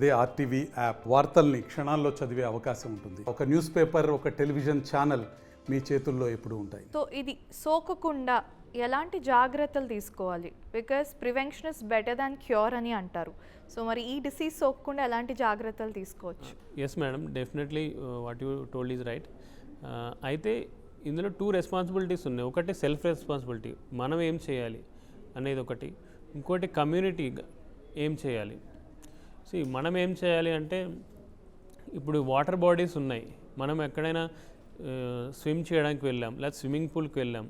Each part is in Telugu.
అదే ఆర్టీవీ యాప్ వార్తల్ని క్షణాల్లో చదివే అవకాశం ఉంటుంది. ఒక న్యూస్ పేపర్ ఒక టెలివిజన్ ఛానల్ మీ చేతుల్లో ఎప్పుడూ ఉంటాయి. సో ఇది సోకకుండా ఎలాంటి జాగ్రత్తలు తీసుకోవాలి? Because prevention is better than cure అని అంటారు. సో మరి ఈ డిసీజ్ సోకకుండా ఎలాంటి జాగ్రత్తలు తీసుకోవచ్చు? Yes madam definitely what you told is right అయితే ఇందులో టూ రెస్పాన్సిబిలిటీస్ ఉన్నాయి. ఒకటి సెల్ఫ్ రెస్పాన్సిబిలిటీ మనం ఏం చేయాలి? అనేది ఒకటి. ఇంకోటి కమ్యూనిటీ ఏం చేయాలి? సో మనం ఏం చేయాలి అంటే ఇప్పుడు వాటర్ బాడీస్ ఉన్నాయి. మనం ఎక్కడైనా స్విమ్ చేయడానికి వెళ్ళాం లేదా స్విమ్మింగ్ పూల్కి వెళ్ళాం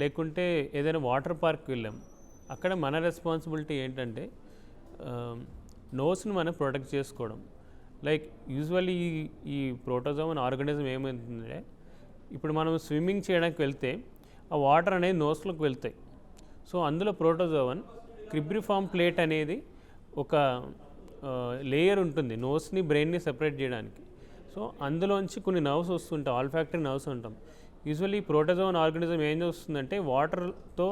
లేకుంటే ఏదైనా వాటర్ పార్క్కి వెళ్ళాం. అక్కడ మన రెస్పాన్సిబిలిటీ ఏంటంటే నోస్ని మనం ప్రొటెక్ట్ చేసుకోవడం. లైక్ యూజువల్లీ ఈ ఈ ప్రోటోజోమ్ అనే ఆర్గానిజం ఏమవుతుందంటే ఇప్పుడు మనం స్విమ్మింగ్ చేయడానికి వెళ్తే ఆ వాటర్ అనేది నోస్లోకి వెళ్తాయి. సో అందులో ప్రోటోజోవన్ క్రిబ్రిఫామ్ ప్లేట్ అనేది ఒక లేయర్ ఉంటుంది నోస్ని బ్రెయిన్ని సెపరేట్ చేయడానికి. సో అందులోంచి కొన్ని నర్వ్స్ వస్తుంటాయి ఆల్ ఫ్యాక్టరీ నర్వ్స్ ఉంటాం యూజువల్లీ ప్రోటోజోన్ ఆర్గానిజం ఏం చేస్తుందంటే వాటర్తో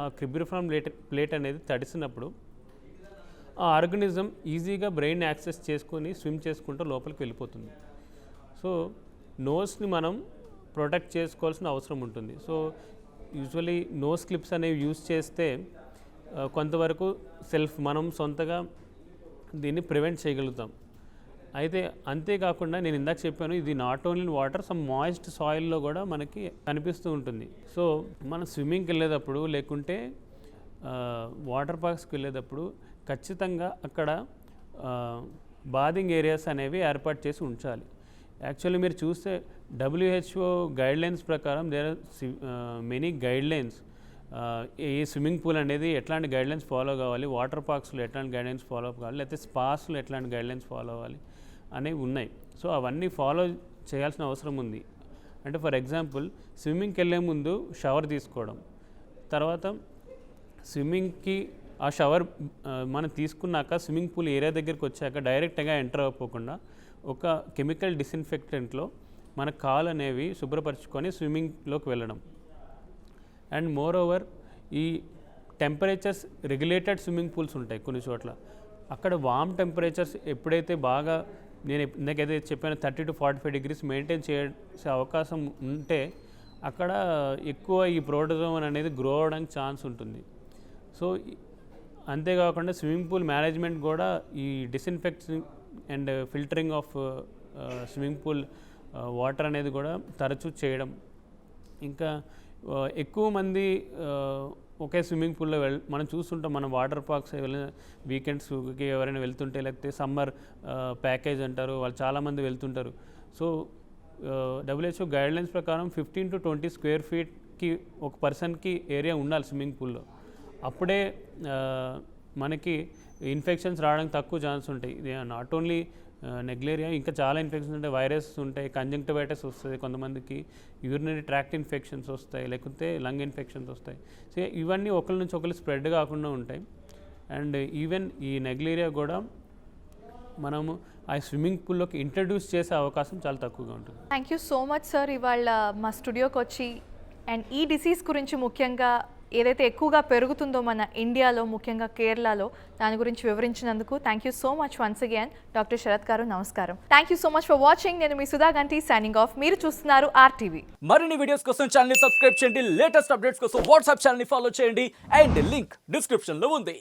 ఆ క్రిబ్రిఫామ్ ప్లేట్ ప్లేట్ అనేది తడిసినప్పుడు ఆ ఆర్గనిజం ఈజీగా బ్రెయిన్ యాక్సెస్ చేసుకొని స్విమ్ చేసుకుంటూ లోపలికి వెళ్ళిపోతుంది. సో నోస్ని మనం ప్రొటెక్ట్ చేసుకోవాల్సిన అవసరం ఉంటుంది. సో యూజువలీ నోస్ క్లిప్స్ అనేవి యూజ్ చేస్తే కొంతవరకు సెల్ఫ్ మనం సొంతగా దీన్ని ప్రివెంట్ చేయగలుగుతాం. అయితే అంతేకాకుండా నేను ఇందాక చెప్పాను ఇది not only water some moist సాయిల్లో కూడా మనకి కనిపిస్తూ ఉంటుంది. సో మనం స్విమ్మింగ్కి వెళ్ళేటప్పుడు లేకుంటే వాటర్ పార్క్స్కి వెళ్ళేటప్పుడు ఖచ్చితంగా అక్కడ బాదింగ్ ఏరియాస్ అనేవి ఏర్పాటు చేసి ఉంచాలి. యాక్చువల్లీ మీరు చూస్తే డబ్ల్యూహెచ్ఓ గైడ్లైన్స్ ప్రకారం దేర్ ఆర్ మెనీ గైడ్లైన్స్ ఈ స్విమ్మింగ్ పూల్ అనేది ఎట్లాంటి గైడ్లైన్స్ ఫాలో కావాలి? వాటర్ పార్క్స్లో ఎట్లాంటి గైడ్లైన్స్ ఫాలో కావాలి? లేకపోతే స్పాస్లో ఎట్లాంటి గైడ్లైన్స్ ఫాలో అవ్వాలి? అనేవి ఉన్నాయి. సో అవన్నీ ఫాలో చేయాల్సిన అవసరం ఉంది. అంటే ఫర్ ఎగ్జాంపుల్ స్విమ్మింగ్కి వెళ్ళే ముందు షవర్ తీసుకోవడం. తర్వాత స్విమ్మింగ్కి ఆ షవర్ మనం తీసుకున్నాక స్విమ్మింగ్ పూల్ ఏరియా దగ్గరికి వచ్చాక డైరెక్ట్గా ఎంటర్ అవ్వకుండా ఒక కెమికల్ డిస్ఇన్ఫెక్టెంట్లో మన కాలు అనేవి శుభ్రపరచుకొని స్విమ్మింగ్లోకి వెళ్ళడం. అండ్ మోర్ ఓవర్ ఈ టెంపరేచర్స్ రెగ్యులేటెడ్ స్విమ్మింగ్ పూల్స్ ఉంటాయి కొన్ని చోట్ల. అక్కడ వామ్ టెంపరేచర్స్ ఎప్పుడైతే బాగా నేను ఇందాకైతే చెప్పాను thirty to forty five degrees maintain చేసే అవకాశం ఉంటే అక్కడ ఎక్కువ ఈ ప్రోటోజోన్ అనేది గ్రో అవడానికి ఛాన్స్ ఉంటుంది. సో అంతేకాకుండా స్విమ్మింగ్ పూల్ మేనేజ్మెంట్ కూడా ఈ disinfecting and filtering of swimming pool water అనేది కూడా తరచూ చేయడం. ఇంకా ఎక్కువ మంది ఒకే స్విమ్మింగ్ పూల్లో వెళ్ మనం చూస్తుంటాం మనం వాటర్ పార్క్స్ వెళ్ళిన వీకెండ్స్కి ఎవరైనా వెళ్తుంటే లేకపోతే సమ్మర్ ప్యాకేజ్ అంటారు వాళ్ళు చాలామంది వెళ్తుంటారు. సో డబ్ల్యూహెచ్ఓ గైడ్లైన్స్ ప్రకారం ఫిఫ్టీన్ టు ట్వంటీ స్క్వేర్ ఫీట్కి ఒక పర్సన్కి ఏరియా ఉండాలి స్విమ్మింగ్ పూల్లో. అప్పుడే మనకి ఇన్ఫెక్షన్స్ రావడానికి తక్కువ ఛాన్స్ ఉంటాయి. ఇది నాట్ ఓన్లీ నెగ్లేరియా. ఇంకా చాలా ఇన్ఫెక్షన్స్ ఉంటాయి. వైరస్ ఉంటాయి. కంజంక్టివైటిస్ వస్తుంది కొంతమందికి. యూరినరీ ట్రాక్ట్ ఇన్ఫెక్షన్స్ వస్తాయి. లేకపోతే లంగ్ ఇన్ఫెక్షన్స్ వస్తాయి. సో ఇవన్నీ ఒకరి నుంచి ఒకరు స్ప్రెడ్ కాకుండా ఉంటాయి. అండ్ ఈవెన్ ఈ నెగ్లేరియా కూడా మనము ఆ స్విమ్మింగ్ పూల్లోకి ఇంట్రడ్యూస్ చేసే అవకాశం చాలా తక్కువగా ఉంటుంది. Thank you so much sir ఇవాళ మా స్టూడియోకి వచ్చి అండ్ ఈ డిసీజ్ గురించి ముఖ్యంగా ఏదైతే ఎక్కువగా పెరుగుతుందో మన ఇండియాలో ముఖ్యంగా కేరళలో దాని గురించి వివరించినందుకు thank you so much once again doctor Sharath గారు నమస్కారం. Thank you so much for watching నేను మీ సుధా గంటి సైనింగ్ ఆఫ్ మీరు చూస్తున్నారు ఆర్టీవీ మరిన్ని వీడియోస్ కోసం ఛానల్ సబ్స్క్రైబ్ చేయండి. లేటెస్ట్ అప్డేట్స్ కోసం వాట్సాప్ ఛానల్ ఫాలో చేయండి. అండ్ లింక్ డిస్క్రిప్షన్లో ఉంది.